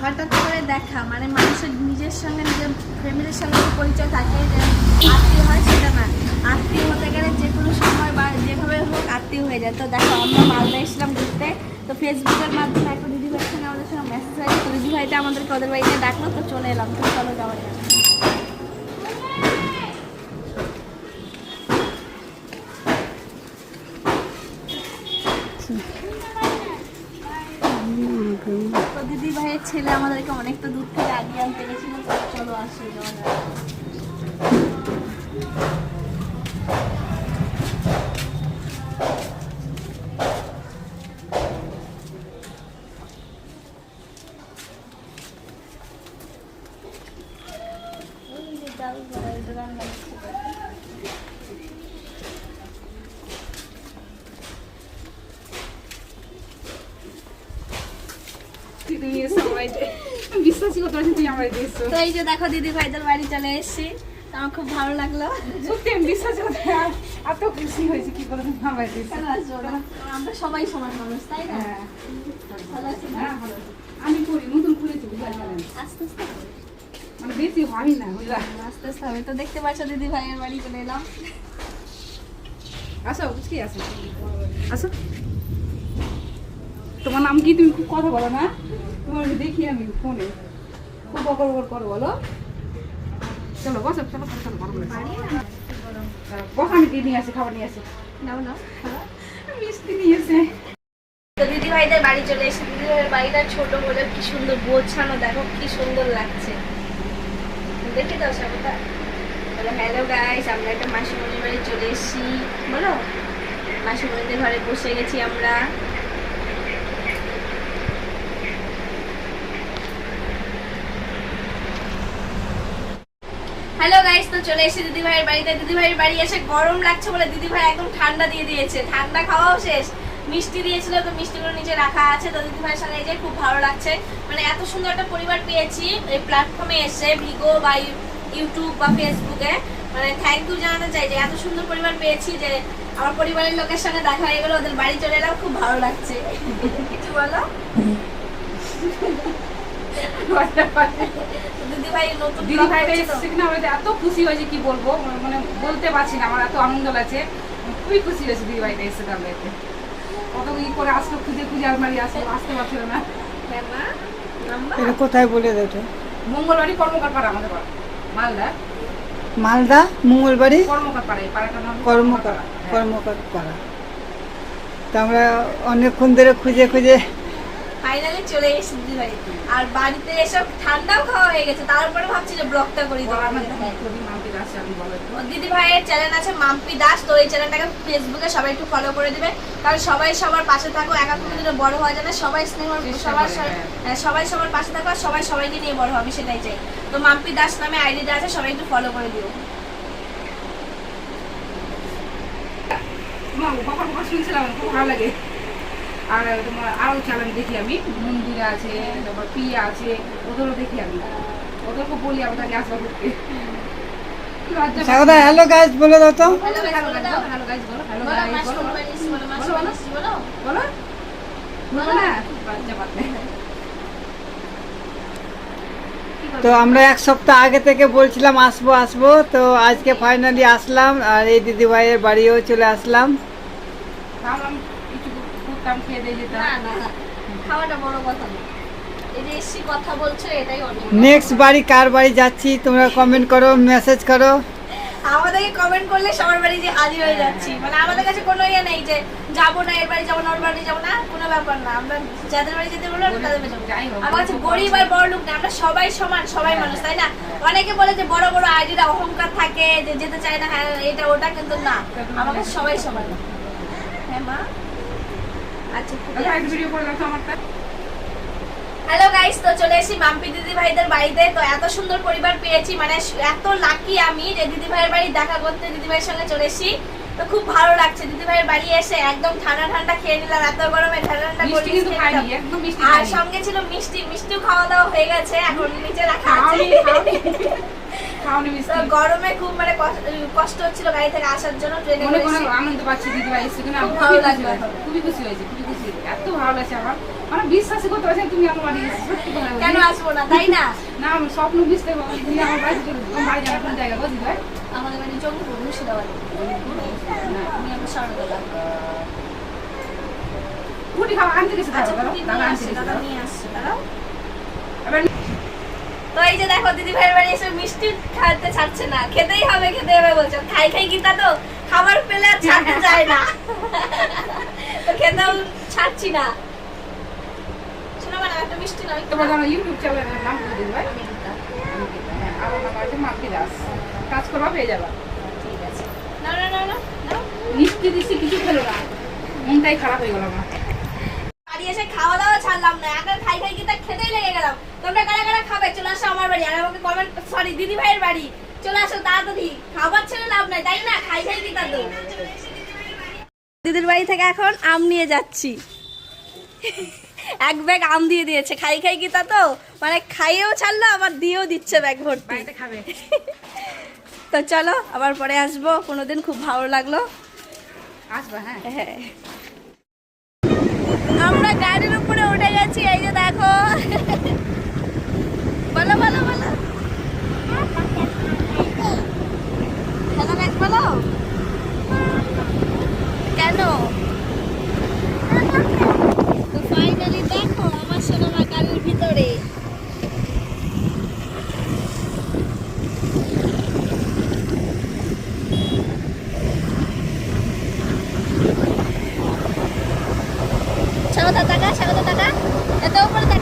হঠাৎ করে দেখা মানে মানুষের নিজের সঙ্গে, নিজের ফ্যামিলির সঙ্গে পরিচয় থাকে যে আত্মীয় হয়, সেটা না। আত্মীয় হতে গেলে যে কোনো সময় বা যেভাবে হোক আত্মীয় হয়ে যায়। তো দেখো, আমরা মালদা এসেছিলাম ঘুরতে। তো ফেসবুকের মাধ্যমে একটা দিদি ভাইয়ের সঙ্গে আমাদের সঙ্গে মেসেজ হয়েছে তো দিদি ভাইটা আমাদেরকে ওদের বাড়িতে ডাকলো, তো চলে এলাম। তো চলো যাওয়া যাক। তো দিদি ভাইয়ের ছেলে আমাদেরকে অনেকটা দূর থেকে আগিয়ে আনতে গেছিল চলো আসি যাওয়া যাক। ওই যে ডাল বড়া, এই দোকান লাগছে দেখো। তুমি এসো আমার বিশ্বাসই করতে পারছি না আমার বাড়িতে তো এই যে দেখো দিদি ভাইদের বাড়ি চলে এসেছি। আমার খুব ভালো লাগল। সত্যি আমি বিশ্বাসই করতে এত খুশি হয়েছি কি করে আমার বাড়িতে এসছো। কেন আসব না? আমরা সবাই সমান মানুষ তাই না? হ্যাঁ? হ্যাঁ। আমি করি নতুন আস্তে আস্তে। মানে বেশি হয় না বুঝলা? আস্তে আস্তে হবে। তো দেখতে পাচ্ছ দিদি ভাইয়ের বাড়ি চলে এলাম। আসো বুঝকি আসো আসো। তোমার নাম কি? তুমি খুব কথা বলো না। তোমার দেখি আমি ফোনে খুব বকর বকর করো বলো। চলো বসো চলো চলো বস আমি নিয়ে আসি খাবার নিয়ে আসি। নাও নাও। মিষ্টি নিয়ে এসে। তো দিদি ভাইদের বাড়ি চলে এসে দিদি ভাইয়ের বাড়িটা ছোট বলে কি সুন্দর গোছানো দেখো কি সুন্দর লাগছে। দেখে দাও সাবতা বলো হ্যালো গাইস আমরা একটা মাসিমণির বাড়ি চলে এসেছি। বলো মাসিমণিদের ঘরে বসে গেছি আমরা। হ্যালো গাইস তো চলে এসেছি দিদি ভাইয়ের বাড়িতে। দিদি ভাইয়ের বাড়ি এসে গরম লাগছে বলে দিদি ভাই একদম ঠান্ডা দিয়ে দিয়েছে। ঠান্ডা খাওয়াও শেষ। মিষ্টি দিয়েছিল, তো মিষ্টিগুলো নিচে রাখা আছে। তো দিদি ভাইয়ের সঙ্গে যে খুব ভালো লাগছে। মানে এত সুন্দর একটা পরিবার পেয়েছি এই প্ল্যাটফর্মে এসে ভিগো বা ইউটিউব বা ফেসবুকে মানে থ্যাংক ইউ জানাতে চাই যে এত সুন্দর পরিবার পেয়েছি যে আমার পরিবারের লোকের সঙ্গে দেখা হয়ে গেলো, ওদের বাড়ি চলে এলাম, খুব ভালো লাগছে। কিছু বলো। দিদি ভাই নতুন এসেছে এত খুশি হয়েছে কি বলব? মানে- বলতে পারছি না আমার এত আনন্দ লাগছে। খুবই খুশি হয়েছে কত ই করে আসলো খুঁজে খুঁজে আলমারি আসলো আসতে পারছিল না। হ্যাঁ কোথায় বলে দেয় তো? মঙ্গলবারই কর্মকার পাড়া আমাদের পাড়া মালদা? মালদা মঙ্গলবাড়ি? হ্যাঁ। কর্মকার পাড়া। তা আমরা অনেকক্ষণ ধরে খুঁজে খুঁজে ফাইনালি চলে এসেছি দিদি ভাই আর বাড়িতে এসব ঠান্ডাও খাওয়া হয়ে গেছে তারপরে ভাবছি যে ব্লগটা করি ও দিদি ভাইয়ের চ্যানেল আছে মাম্পি দাস তো এই চ্যানেলটাকে ফেসবুকে সবাই একটু ফলো করে দিবে। কারণ সবাই সবার পাশে থাকো একা কোনো বড় হওয়া যায় না সবাই স্নেহ সবার সবাই- হ্যাঁ। হ্যাঁ, সবাই সবার পাশে থাকো আর সবাই সবাইকে নিয়ে বড় হবে সেটাই চাই। তো মাম্পি দাস নামে আইডিটা আছে সবাই একটু ফলো করে দিও। শুনছিলাম খুব ভালো লাগে। আর তোমার আরও চ্যানেল দেখি আমি। মন্দির আছে তারপর পিয়া আছে ওদেরও দেখি আমি। ওদেরকে বলি আমরা তাকে আসবা করতে হ্যালো বলে দাও তো। হ্যালো গাইস গাইজ বলো, হ্যালো গাইজ বলো, হ্যালো গাইজ বলো। বলো বলো, বলো। বানিয়েছি বলো। বলো। বলো। না। লজ্জা পাতে তো আমরা এক সপ্তাহ আগে থেকে বলছিলাম আসব আসব। তো আজকে ফাইনালি আসলাম আর এই দিদি ভাইয়ের বাড়িও চলে আসলাম। করতাম খেয়ে দিয়ে যেতাম না না না। খাওয়াটা বড় কথা না। এই যে এসছি কথা বলছো এটাই অনেক নেক্সট বাড়ি কার বাড়ি যাচ্ছি তোমরা কমেন্ট করো মেসেজ করো। আমাদেরকে কমেন্ট করলে সবার বাড়ি যে হাজির হয়ে যাচ্ছি। মানে আমাদের কাছে কোনো ইয়ে নেই যে যাব না এর বাড়ি যাব না ওর বাড়ি যাব না কোনো ব্যাপার না। আমরা যাদের বাড়ি যেতে বলব আমরা তাদের বাড়ি কাছে গরিব আর বড় লোক না আমরা সবাই সমান সবাই মানুষ তাই না? অনেকে বলে যে বড় বড় আইডিরা অহংকার থাকে যে যেতে চায় না হ্যাঁ এটা ওটা কিন্তু না। আমার কাছে সবাই সমান। হ্যাঁ মা? আচ্ছা ভিডিও করে রাখো আমারটা। হ্যালো গাইস তো চলে এসেছি মাম্পি দিদি ভাইদের বাড়িতে। তো এত সুন্দর পরিবার পেয়েছি মানে এত লাকি আমি যে দিদি ভাইয়ের বাড়ি দেখা করতে দিদি ভাইয়ের সঙ্গে চলে এসেছি। তো খুব ভালো লাগছে দিদি ভাইয়ের বাড়ি এসে একদম ঠান্ডা ঠান্ডা খেয়ে নিলাম এত গরমে ঠান্ডা ঠান্ডা আর সঙ্গে ছিল মিষ্টি মিষ্টিও খাওয়া দাওয়া হয়ে গেছে এখন নিচে রাখা আছে। গরমে খুব মানে কষ্ট- হচ্ছিল গাড়ি থেকে আসার জন্য ট্রেনে আনন্দ পাচ্ছি দিদি ভাই খুবই খুশি হয়েছি, এত ভালো লাগছে আমার। আমার বিশ্বাসই করতে পারছি তুমি আমার বাড়ি এসেছ সত্যি কেন আসব না তাই না? না আমি স্বপ্ন বুঝতে পারছি তুমি আমার বাড়ি চলে আমার বাড়ি যাওয়ার কোন জায়গা ভাই আমাদের বাড়ি মুর্শিদাবাদ। আমি আমার সরদলা রুটি খাওয়া আনতে গেছে আচ্ছা দাদা? আনতে দাদা নিয়ে আসছে দাঁড়াও তো এই যে দেখো দিদি ভাইয়ের বাড়ি এসে মিষ্টি খাইতে ছাড়ছে না। খেতেই হবে খেতে হবে বলছে। খাই খাই গীতা তো? খাবার পেলে আর ছাড়তে চায় না। তো খেতেও ছাড়ছি না। শোনো ম্যাডাম একটা মিষ্টি নয় তোমার জানো ইউটিউব চ্যানেলের নাম করে দিন ভাই? আমি গীতা। হ্যাঁ, আর আমার নাম আছে দাস। কাজ করবা পেয়ে যাবা। ঠিক আছে। না না না না। মিষ্টি দিচ্ছি কিছু খেলো না। মনটাই খারাপ হয়ে গেল আমার। বাড়ি এসে খাওয়া দাওয়া ছাড়লাম না এখন খাই খাই গীতা খেতেই লেগে গেলাম। তোমরা কারা কারা খাবে? চলে আসো আমার বাড়ি আর আমাকে কমেন্ট সরি দিদি ভাইয়ের বাড়ি। চলে আসো তাড়াতাড়ি। খাবার ছেড়ে লাভ নাই তাই না? খাই খাই গীতা তো দিদির বাড়ি থেকে এখন আম নিয়ে যাচ্ছি। এক ব্যাগ আম দিয়ে দিয়েছে। খাই খাই গীতা তো মানে খাইয়েও ছাড়লো আবার দিয়েও দিচ্ছে ব্যাগ ভর্তি। খাবে। তো চলো আবার পরে আসব। কোনোদিন খুব ভালো লাগল। আসবা হ্যাঁ। হ্যাঁ। আমরা গাড়ির উপরে takot-takot. Ito, pala